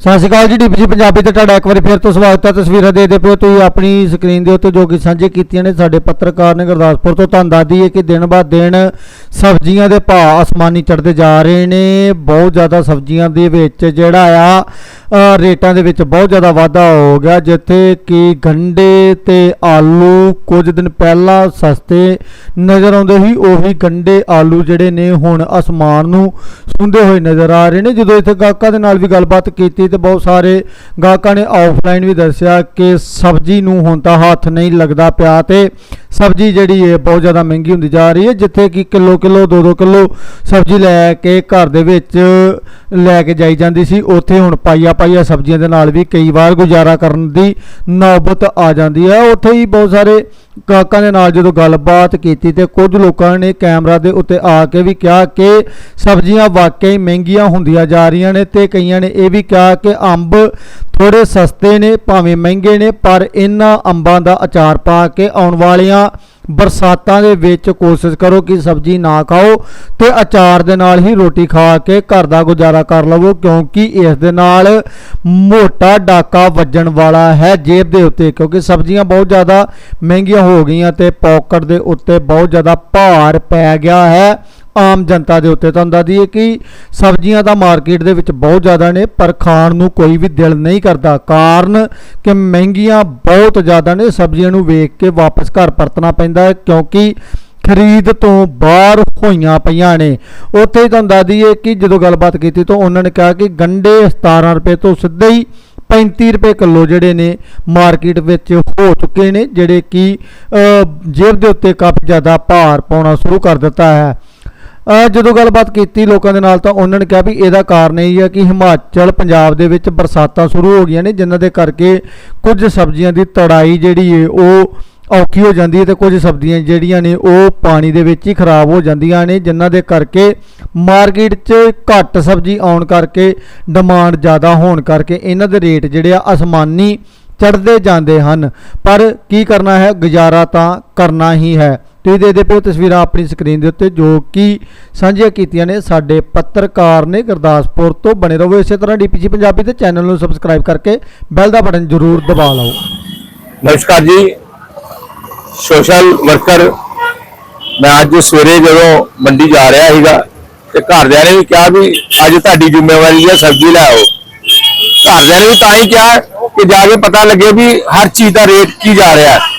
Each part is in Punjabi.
ਸਤਿ ਸ਼੍ਰੀ ਅਕਾਲ ਜੀ ਡੀਪੀਸੀ ਪੰਜਾਬੀ ਤੇ ਤੁਹਾਡਾ ਇੱਕ ਵਾਰੀ ਫਿਰ ਤੋਂ ਸਵਾਗਤ ਹੈ। ਤਸਵੀਰਾਂ ਦੇਖਦੇ ਪਿਓ ਤੁਸੀਂ ਆਪਣੀ ਸਕਰੀਨ ਦੇ ਉੱਤੇ ਜੋ ਕਿ ਸਾਂਝੇ ਕੀਤੀਆਂ ਨੇ ਸਾਡੇ ਪੱਤਰਕਾਰ ਨੇ ਗੁਰਦਾਸਪੁਰ ਤੋਂ ਤੁਹਾਨੂੰ ਦੱਸਦੀ ਹੈ ਕਿ ਦਿਨ ਬਾਅਦ ਦਿਨ ਸਬਜ਼ੀਆਂ ਦੇ ਭਾਅ ਅਸਮਾਨੀ ਚੜ੍ਹਦੇ ਜਾ ਰਹੇ ਨੇ। ਬਹੁਤ ਜ਼ਿਆਦਾ ਸਬਜ਼ੀਆਂ ਦੇ ਵਿੱਚ ਜਿਹੜਾ ਆ ਰੇਟਾਂ ਦੇ ਵਿੱਚ ਬਹੁਤ ਜ਼ਿਆਦਾ ਵਾਧਾ ਹੋ ਗਿਆ। ਜਿੱਥੇ ਕਿ ਗੰਡੇ ਤੇ ਆਲੂ ਕੁਝ ਦਿਨ ਪਹਿਲਾਂ ਸਸਤੇ ਨਜ਼ਰ ਆਉਂਦੇ ਸੀ, ਉਹੀ ਗੰਡੇ, ਆਲੂ ਜਿਹੜੇ ਨੇ ਹੁਣ ਅਸਮਾਨ ਨੂੰ ਸੁੰਦੇ ਹੋਏ ਨਜ਼ਰ ਆ ਰਹੇ ਨੇ। ਜਦੋਂ ਇੱਥੇ ਗਾਹਕਾਂ ਦੇ ਨਾਲ ਵੀ ਗੱਲਬਾਤ ਕੀਤੀ ਤੇ ਬਹੁਤ ਸਾਰੇ ਗਾਹਕਾਂ ਨੇ ਆਫਲਾਈਨ ਵੀ ਦੱਸਿਆ ਕਿ ਸਬਜ਼ੀ ਨੂੰ ਹੁਣ ਤਾਂ ਹੱਥ ਨਹੀਂ ਲੱਗਦਾ ਪਿਆ ਤੇ ਸਬਜ਼ੀ ਜਿਹੜੀ ਹੈ ਬਹੁਤ ਜ਼ਿਆਦਾ ਮਹਿੰਗੀ ਹੁੰਦੀ ਜਾ ਰਹੀ ਹੈ, ਜਿੱਥੇ ਕਿ ਕਿਲੋ ਕਿਲੋ 2-2 ਕਿਲੋ ਸਬਜ਼ੀ ਲੈ ਕੇ ਘਰ ਦੇ ਵਿੱਚ ਲੈ ਕੇ ਜਾਈ ਜਾਂਦੀ ਸੀ, ਉੱਥੇ ਹੁਣ ਪਾਈਆ ਪਾਈਆ ਸਬਜ਼ੀਆਂ ਦੇ ਨਾਲ ਵੀ ਕਈ ਵਾਰ ਗੁਜ਼ਾਰਾ ਕਰਨ ਦੀ ਨੌਬਤ ਆ ਜਾਂਦੀ ਹੈ। ਉੱਥੇ ਹੀ ਬਹੁਤ ਸਾਰੇ ਗਾਹਕਾਂ ਦੇ ਨਾਲ ਜਦੋਂ ਗੱਲਬਾਤ ਕੀਤੀ ਤੇ ਕੁਝ ਲੋਕਾਂ ਨੇ ਕੈਮਰਾ ਦੇ ਉੱਤੇ ਆ ਕੇ ਵੀ ਕਿਹਾ ਕਿ ਸਬਜ਼ੀਆਂ ਵਾਕਈ ਮਹਿੰਗੀਆਂ ਹੁੰਦੀਆਂ ਜਾ ਰਹੀਆਂ ਨੇ ਤੇ ਕਈਆਂ ਨੇ ਇਹ ਵੀ ਕਿਹਾ ਕਿ ਅੰਬ ਥੋੜੇ ਸਸਤੇ ਨੇ, ਭਾਵੇਂ ਮਹਿੰਗੇ ਨੇ, ਪਰ ਇਹਨਾਂ ਅੰਬਾਂ ਦਾ ਅਚਾਰ ਪਾ ਕੇ ਆਉਣ ਵਾਲੀਆਂ ਬਰਸਾਤਾਂ ਦੇ ਵਿੱਚ ਕੋਸ਼ਿਸ਼ ਕਰੋ ਕਿ ਸਬਜ਼ੀ ਨਾ ਖਾਓ ਤੇ ਅਚਾਰ ਦੇ ਨਾਲ ਹੀ ਰੋਟੀ ਖਾ ਕੇ ਘਰ ਦਾ ਗੁਜ਼ਾਰਾ ਕਰ ਲਵੋ, ਕਿਉਂਕਿ ਇਸ ਦੇ ਨਾਲ ਮੋਟਾ ਡਾਕਾ ਵੱਜਣ ਵਾਲਾ ਹੈ ਜੇਬ ਦੇ ਉੱਤੇ, ਕਿਉਂਕਿ ਸਬਜ਼ੀਆਂ ਬਹੁਤ ਜ਼ਿਆਦਾ ਮਹਿੰਗੀਆਂ ਹੋ ਗਈਆਂ ਤੇ ਪੌਕਟ ਦੇ ਉੱਤੇ ਬਹੁਤ ਜ਼ਿਆਦਾ ਭਾਰ ਪੈ ਗਿਆ ਹੈ। ਆਮ ਜਨਤਾ ਦੇ ਉੱਤੇ ਤੁਹਾਨੂੰ ਦੱਸ ਦਈਏ ਕਿ ਸਬਜ਼ੀਆਂ ਦਾ ਮਾਰਕੀਟ ਦੇ ਵਿੱਚ ਬਹੁਤ ਜ਼ਿਆਦਾ ਨੇ, ਪਰ ਖਾਣ ਨੂੰ ਕੋਈ ਵੀ ਦਿਲ ਨਹੀਂ ਕਰਦਾ। ਕਾਰਨ ਕਿ ਮਹਿੰਗੀਆਂ ਬਹੁਤ ਜ਼ਿਆਦਾ ਨੇ, ਸਬਜ਼ੀਆਂ ਨੂੰ ਵੇਖ ਕੇ ਵਾਪਸ ਘਰ ਪਰਤਣਾ ਪੈਂਦਾ ਹੈ, ਕਿਉਂਕਿ ਖਰੀਦ ਤੋਂ ਬਾਹਰ ਹੋਈਆਂ ਪਈਆਂ ਨੇ। ਉੱਥੇ ਹੀ ਤੁਹਾਨੂੰ ਦੱਸ ਦਈਏ ਕਿ ਜਦੋਂ ਗੱਲਬਾਤ ਕੀਤੀ ਤਾਂ ਉਹਨਾਂ ਨੇ ਕਿਹਾ ਕਿ ਗੰਡੇ 17 ਰੁਪਏ ਤੋਂ ਸਿੱਧੇ ਹੀ 35 ਰੁਪਏ ਕਿਲੋ ਜਿਹੜੇ ਨੇ ਮਾਰਕੀਟ ਵਿੱਚ ਹੋ ਚੁੱਕੇ ਨੇ, ਜਿਹੜੇ ਕਿ ਜੇਬ ਦੇ ਉੱਤੇ ਕਾਫੀ ਜ਼ਿਆਦਾ ਭਾਰ ਪਾਉਣਾ ਸ਼ੁਰੂ ਕਰ ਦਿੱਤਾ ਹੈ। ਜਦੋਂ ਗੱਲਬਾਤ ਕੀਤੀ ਲੋਕਾਂ ਦੇ ਨਾਲ ਤਾਂ ਉਹਨਾਂ ਨੇ ਕਿਹਾ ਵੀ ਇਹਦਾ ਕਾਰਨ ਇਹ ਹੈ ਕਿ ਹਿਮਾਚਲ ਪੰਜਾਬ ਦੇ ਵਿੱਚ ਬਰਸਾਤਾਂ ਸ਼ੁਰੂ ਹੋ ਗਈਆਂ ਨੇ, ਜਿਨ੍ਹਾਂ ਦੇ ਕਰਕੇ ਕੁਝ ਸਬਜ਼ੀਆਂ ਦੀ ਤੜਾਈ ਜਿਹੜੀ ਹੈ ਉਹ ਔਖੀ ਹੋ ਜਾਂਦੀ ਹੈ ਤੇ ਕੁਝ ਸਬਜ਼ੀਆਂ ਜਿਹੜੀਆਂ ਨੇ ਉਹ ਪਾਣੀ ਦੇ ਵਿੱਚ ਹੀ ਖਰਾਬ ਹੋ ਜਾਂਦੀਆਂ ਨੇ, ਜਿਨ੍ਹਾਂ ਦੇ ਕਰਕੇ ਮਾਰਕੀਟ 'ਚ ਘੱਟ ਸਬਜ਼ੀ ਆਉਣ ਕਰਕੇ, ਡਿਮਾਂਡ ਜ਼ਿਆਦਾ ਹੋਣ ਕਰਕੇ ਇਹਨਾਂ ਦੇ ਰੇਟ ਜਿਹੜੇ ਆ ਅਸਮਾਨੀ ਚੜ੍ਹਦੇ ਜਾਂਦੇ ਹਨ। ਪਰ ਕੀ ਕਰਨਾ ਹੈ, ਗੁਜ਼ਾਰਾ ਤਾਂ ਕਰਨਾ ਹੀ ਹੈ। ਤੁਸੀਂ ਦੇਖਦੇ ਪਏ ਹੋ ਤਸਵੀਰਾਂ ਆਪਣੀ ਸਕਰੀਨ ਦੇ ਉੱਤੇ ਜੋ ਕਿ ਸਾਂਝੀਆਂ ਕੀਤੀਆਂ ਨੇ ਸਾਡੇ ਪੱਤਰਕਾਰ ਨੇ ਗੁਰਦਾਸਪੁਰ ਤੋਂ ਬਣੇ ਰਹੋ। ਇਸੇ ਤਰ੍ਹਾਂ ਡੀਪੀਜੀ ਪੰਜਾਬੀ ਦੇ ਚੈਨਲ ਨੂੰ ਸਬਸਕ੍ਰਾਈਬ ਕਰਕੇ ਬੈਲ ਦਾ ਬਟਨ ਜ਼ਰੂਰ ਦਬਾ ਲਓ। ਨਮਸਕਾਰ ਜੀ। ਸੋਸ਼ਲ ਵਰਕਰ ਮੈਂ ਅੱਜ ਸਵੇਰੇ ਜਦੋਂ ਮੰਡੀ ਜਾ ਰਿਹਾ ਸੀਗਾ ਤੇ ਘਰਦਿਆਂ ਨੇ ਵੀ ਕਿਹਾ ਵੀ ਅੱਜ ਤੁਹਾਡੀ ਜ਼ਿੰਮੇਵਾਰੀ ਹੈ ਸਬਜ਼ੀ ਲੈ ਆਓ। ਘਰਦਿਆਂ ਨੇ ਵੀ ਤਾਂ ਹੀ ਕਿਹਾ ਕਿ ਜਾ ਕੇ ਪਤਾ ਲੱਗੇ ਵੀ ਹਰ ਚੀਜ਼ ਦਾ ਰੇਟ ਕੀ ਜਾ ਰਿਹਾ। ਹੈ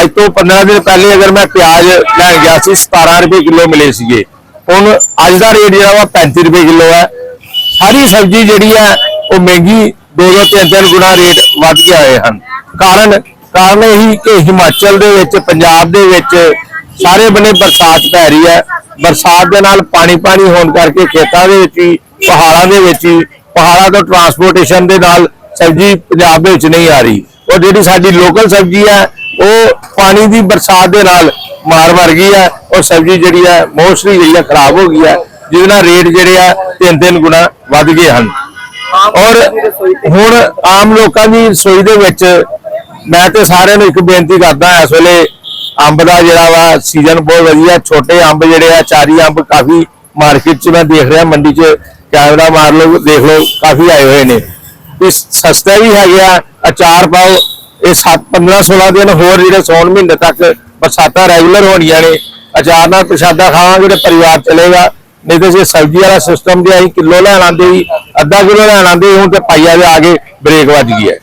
ਅੱਜ ਤੋਂ 15 ਦਿਨ ਪਹਿਲੇ ਅਗਰ ਮੈਂ ਪਿਆਜ਼ ਲੈਣ ਗਿਆ ਸੀ 17 ਰੁਪਏ ਕਿਲੋ ਮਿਲੇ ਸੀਗੇ। ਹੁਣ ਅੱਜ ਦਾ ਰੇਟ ਜਿਹੜਾ ਵਾ 35 ਰੁਪਏ ਕਿਲੋ ਹੈ। ਸਾਰੀ ਸਬਜ਼ੀ ਜਿਹੜੀ ਹੈ, ਉਹ ਮਹਿੰਗੀ ਦੋ ਦੋ ਤਿੰਨ ਤਿੰਨ ਗੁਣਾ ਰੇਟ ਵੱਧ ਗਿਆ ਹੋਏ ਹਨ। ਕਾਰਨ ਕਾਰਨ ਇਹੀ ਕਿ ਹਿਮਾਚਲ ਦੇ ਵਿੱਚ, ਪੰਜਾਬ ਦੇ ਵਿੱਚ ਸਾਰੇ ਬੰਨੇ ਬਰਸਾਤ ਪੈ ਰਹੀ ਹੈ। ਬਰਸਾਤ ਦੇ ਨਾਲ ਪਾਣੀ ਪਾਣੀ ਹੋਣ ਕਰਕੇ ਖੇਤਾਂ ਦੇ ਵਿੱਚ ਹੀ, ਪਹਾੜਾਂ ਦੇ ਵਿੱਚ ਹੀ, ਪਹਾੜਾਂ ਤੋਂ ਟਰਾਂਸਪੋਰਟੇਸ਼ਨ ਦੇ ਨਾਲ ਸਬਜ਼ੀ ਪੰਜਾਬ ਦੇ ਵਿੱਚ ਨਹੀਂ ਆ ਰਹੀ। ਉਹ ਜਿਹੜੀ ਸਾਡੀ ਲੋਕਲ ਸਬਜ਼ੀ ਹੈ ਉਹ ਪਾਣੀ ਦੀ ਬਰਸਾਤ ਦੇ ਨਾਲ ਮਾਰ ਮਰ ਗਈ ਹੈ ਉਹ ਸਬਜ਼ੀ ਜਿਹੜੀ ਹੈ ਮੋਸਟਲੀ ਜਿਹੜੀ ਹੈ ਖਰਾਬ ਹੋ ਗਈ ਹੈ ਜਿਹਦੇ ਨਾਲ ਰੇਟ ਜਿਹੜੇ ਆ ਤਿੰਨ ਤਿੰਨ ਗੁਣਾ ਵੱਧ ਗਏ ਹਨ। ਔਰ ਹੁਣ ਆਮ ਲੋਕਾਂ ਦੀ ਰਸੋਈ ਦੇ ਵਿੱਚ ਮੈਂ ਤੇ ਸਾਰਿਆਂ ਨੂੰ ਇੱਕ ਬੇਨਤੀ ਕਰਦਾ ਇਸ ਵੇਲੇ ਅੰਬ ਦਾ ਜਿਹੜਾ ਵਾ ਸੀਜ਼ਨ ਬਹੁਤ ਵਧੀਆ ਛੋਟੇ ਅੰਬ ਜਿਹੜੇ ਆ ਚਾਰੀ ਅੰਬ ਕਾਫੀ ਮਾਰਕੀਟ 'ਚ ਮੈਂ ਦੇਖ ਰਿਹਾ ਮੰਡੀ 'ਚ ਕੈਮਰਾ ਮਾਰ ਲਓ ਦੇਖ ਲਓ ਕਾਫੀ ਆਏ ਹੋਏ ਨੇ। ਵੀ ਸਸਤਾ ਵੀ ਹੈਗੇ ਆ ਅਚਾਰ ਪਾਓ ਇਹ 7 15 16 ਦਿਨ ਹੋਰ ਜਿਹੜੇ ਸੌਣ ਮਹੀਨੇ ਤੱਕ ਬਰਸਾਤਾਂ ਰੈਗੂਲਰ ਹੋਣੀਆਂ ਨੇ ਅਚਾਰ ਨਾਲ ਪ੍ਰਸ਼ਾਦਾ ਖਾਵਾਂਗੇ ਤੇ ਪਰਿਵਾਰ ਚਲੇਗਾ। ਨਹੀਂ ਤੇ ਜੇ ਸਬਜ਼ੀ ਵਾਲਾ ਸਿਸਟਮ ਦੇ ਅਸੀਂ ਕਿਲੋ ਲੈਣ ਆਂਦੇ ਸੀ ਅੱਧਾ ਕਿਲੋ ਲੈਣ ਆਂਦੇ ਸੀ, ਹੁਣ ਤੇ ਪਾਈਆ ਦੇ ਆ ਕੇ ਬ੍ਰੇਕ ਵੱਜ ਗਈ ਹੈ।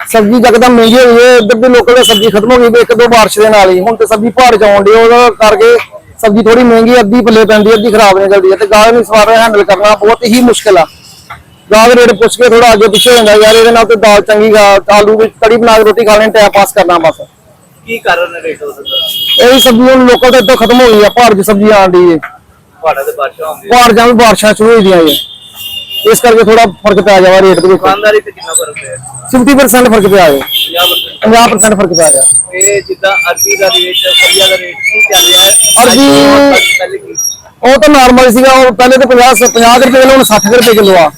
ਸਬਜ਼ੀ ਜਕਦਮ ਮਹਿੰਗੀ ਹੋਈ ਹੈ ਇੱਧਰ ਦੇ ਲੋਕਾਂ ਦੀ ਸਬਜ਼ੀ ਖਤਮ ਹੋ ਗਈ ਵੀ ਇੱਕ ਦੋ ਬਾਰਿਸ਼ ਦੇ ਨਾਲ ਹੀ। ਹੁਣ ਤੇ ਸਬਜ਼ੀ ਪਹਾੜ ਚ ਆਉਣ ਡਈ ਉਹਦਾ ਕਰਕੇ ਸਬਜ਼ੀ ਥੋੜੀ ਮਹਿੰਗੀ ਅੱਧੀ ਪੱਲੇ ਪੈਂਦੀ ਅੱਧੀ ਖਰਾਬ ਨਿਕਲਦੀ ਹੈ ਤੇ ਗਾਹ ਨੂੰ ਸਵਾਰ ਹੈਂਡਲ ਕਰਨਾ ਬਹੁਤ ਹੀ ਮੁਸ਼ਕਿਲ ਆ। ਗਾਹਕ ਰੇਟ ਪੁੱਛ ਕੇ ਥੋੜਾ ਅੱਗੇ ਪਿੱਛੇ ਹੋ ਜਾਂਦਾ ਯਾਰ ਇਹਦੇ ਨਾਲ ਤੇ ਦਾਲ ਚੰਗੀ ਗਾ ਆਲੂ ਵਿੱਚ ਕੜੀ ਬਣਾ ਕੇ ਰੋਟੀ ਖਾ ਲੈਣੀ ਟਾਈਮ ਪਾਸ ਕਰਨਾ ਬਸ। ਕੀ ਕਾਰਨ ਹੈ ਰੇਟ ਉਹਦਾ ਇਹੀ ਸਬਜ਼ੀ ਹੁਣ ਲੋਕਲ ਤੇ ਇੱਥੋਂ ਖਤਮ ਹੋ ਗਈ ਆ ਪਹਾੜ ਦੀ ਸਬਜ਼ੀ ਆਣ ਡਈ ਹੈ ਪਹਾੜਾਂ ਦੇ ਬਾਰਿਸ਼ਾਂ ਹੁੰਦੀਆਂ ਪਹਾੜ ਜਾਂ ਬਾਰਿਸ਼ਾਂ ਸ਼ੁਰੂ ਹੋ ਗਈਆਂ ਹੈ ਇਸ ਕਰਕੇ ਥੋੜਾ ਫ਼ਰਕ ਪੈ ਜਾਵਾ ਰੇਟ ਦੇ ਵਿੱਚ। ਦੁਕਾਨਦਾਰੀ ਤੇ ਕਿੰਨਾ ਫ਼ਰਕ ਹੈ 50% ਫ਼ਰਕ ਪਿਆ ਹੈ 50% 50% ਫ਼ਰਕ ਪਿਆ ਗਿਆ। ਇਹ ਜਿੱਦਾਂ ਅਰਬੀ ਦਾ ਰੇਟ ਫਲੀਆ ਦਾ ਰੇਟ ਕੀ ਚੱਲ ਰਿਹਾ? ਹੈ ਅਰਬੀ- ਤੋਂ? ਉਹ ਤਾਂ ਨਾਰਮਲ ਸੀਗਾ ਉਹ ਪਹਿਲੇ ਤਾਂ 50 50 ਰੁਪਏ ਕਿਲੋ ਹੁਣ 60 ਰੁਪਏ ਕਿਲੋ ਆ।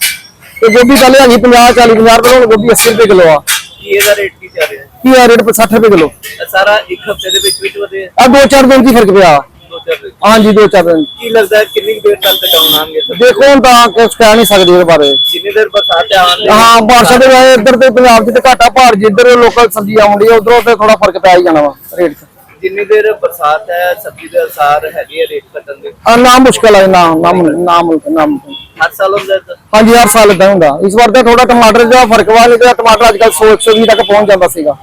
ਤੇ ਗੋਭੀ ਪਹਿਲੇ ਹੈਗੀ 50 40 50 ਰੁਪਏ ਹੁਣ ਗੋਭੀ 80 ਰੁਪਏ ਕਿਲੋ ਆ। ਕੀ ਇਹਦਾ ਰੇਟ ਕੀ ਚੱਲ ਰਿਹਾ? ਕੀ ਆ ਰੇਟ 60 ਰੁਪਏ ਕਿਲੋ। ਇਹ ਸਾਰਾ ਇੱਕ ਹਫ਼ਤੇ ਦੇ ਵਿੱਚ ਵਿੱਚ ਵਧੇ? ਆ ਦੋ ਚਾਰ ਦਿਨ ਦੀ ਫ਼ਰਕ ਪਿਆ। ਦੋ ਚਾਰ ਦਿਨ ਹਾਂਜੀ ਦੋ ਚਾਰ ਦਿਨ ਕੀ ਲੱਗਦਾ ਹੈ ਕਿੰਨੀ ਦੇਰ ਤੱਕ ਟਿਕਾਉਣ ਆਣਗੇ ਸਰ ਦੇਖੋ ਹੁਣ ਤਾਂ ਕੁਝ ਕਹਿ ਨਹੀਂ ਸਕਦੇ ਇਹਦੇ ਬਾਰੇ। ਜਿੰਨੀ ਦੇਰ ਬਰਸਾਤ ਆਉਣ ਹਾਂ ਬਾਰਿਸ਼ਾਂ ਦੇ ਵਜੇ ਇੱਧਰ ਤੇ ਪੰਜਾਬ 'ਚ ਤੇ ਘਾਟਾ ਪਹਾੜ ਜਿੱਧਰ ਲੋਕਲ ਸਬਜ਼ੀ ਆਉਂਦੀ ਹੈ ਉਧਰੋਂ ਤੇ ਥੋੜਾ ਫ਼ਰਕ ਪੈ ਹੀ ਜਾਣਾ ਵਾ ਰੇਟ 'ਚ। ਜਿੰਨੀ ਦੇਰ ਬਰਸਾਤ ਹੈ ਸਬਜ਼ੀ ਦੇ ਅਸਾਰ ਹੈਗੇ ਆ ਰੇਟ ਘਟਣ ਦੇ? ਆ ਨਾ ਮੁਸ਼ਕਲ ਹੈ ਨਾ ਨਾ ਨਾ ਮੁਮਕਿਨ ਨਾ ਮੁਮਕਿਨ। ਹਰ ਸਾਲ ਹੁੰਦਾ ਹੈ। ਹਾਂਜੀ, ਹਰ ਸਾਲ ਇਦਾਂ ਹੁੰਦਾ। ਇਸ ਵਾਰ ਤਾਂ ਥੋੜਾ ਟਮਾਟਰ ਦਾ ਫ਼ਰਕ ਵਾ, ਨਹੀਂ ਤੇ ਟਮਾਟਰ ਅੱਜ ਕੱਲ 100 120 ਤੱਕ ਪਹੁੰਚ ਜਾਂਦਾ ਸੀਗਾ।